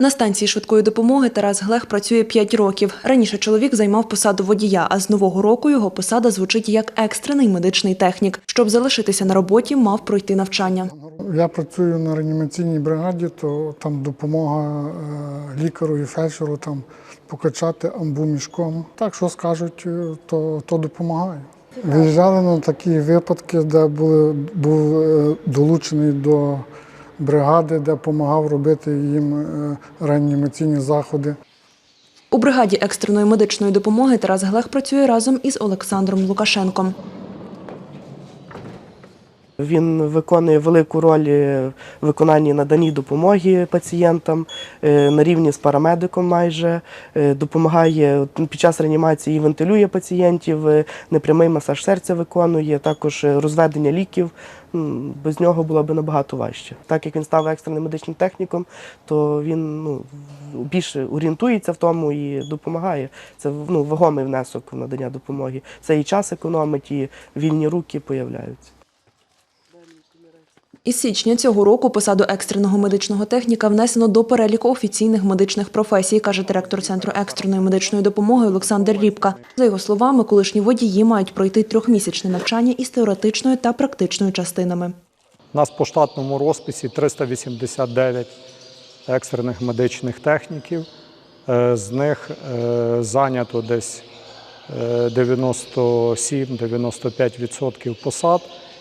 На станції швидкої допомоги Тарас Глех працює 5 років. Раніше чоловік займав посаду водія, а з нового року його посада звучить як екстрений медичний технік. Щоб залишитися на роботі, мав пройти навчання. Я працюю на реанімаційній бригаді, то там допомога е, лікару і фельдшеру там покачати амбу мішком. Так, що скажуть, е, то, то допомагає. Виїжджали на такі випадки, де були, був е, долучений до бригади, де допомагав робити їм е, реанімаційні заходи. У бригаді екстреної медичної допомоги Тарас Глех працює разом із Олександром Лукашенком. Він виконує велику роль в виконанні наданні допомоги пацієнтам е, на рівні з парамедиком майже е, допомагає під час реанімації вентилює пацієнтів, е, непрямий масаж серця виконує, також розведення ліків. Без нього було б набагато важче. Так як він став екстреним медичним техніком, то він ну, більше орієнтується в тому і допомагає. Це ну, вагомий внесок в надання допомоги. Це і час економить, і вільні руки появляються. Із січня цього року посаду екстреного медичного техніка внесено до переліку офіційних медичних професій, каже директор центру екстреної медичної допомоги Олександр Рібка. За його словами, колишні водії мають пройти трьохмісячне навчання із теоретичною та практичною частинами. У нас по штатному розписі 389 екстрених медичних техніків. Е, З них е, зайнято десь е, 97-95% посад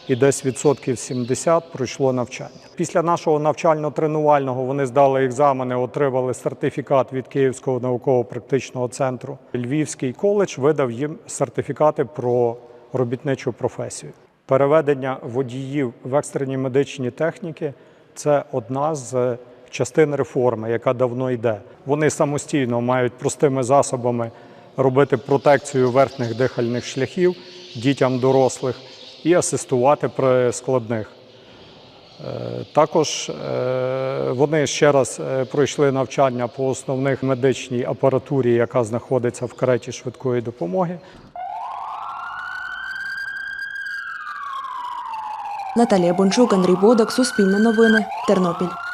і десь відсотків 70 пройшло навчання. Після нашого навчально-тренувального вони здали екзамени, отримали сертифікат від Київського науково-практичного центру. Львівський коледж видав їм сертифікати про робітничу професію. Переведення водіїв в екстрені медичні техніки це одна з частин реформи, яка давно йде. Вони самостійно мають простими засобами робити протекцію верхніх дихальних шляхів дітям дорослих і асистувати при складних. Е, Також е, вони ще раз е, пройшли навчання по основних медичній апаратурі, яка знаходиться в кареті швидкої допомоги. Наталія Бончук, Андрій Бодак, Суспільне новини, Тернопіль.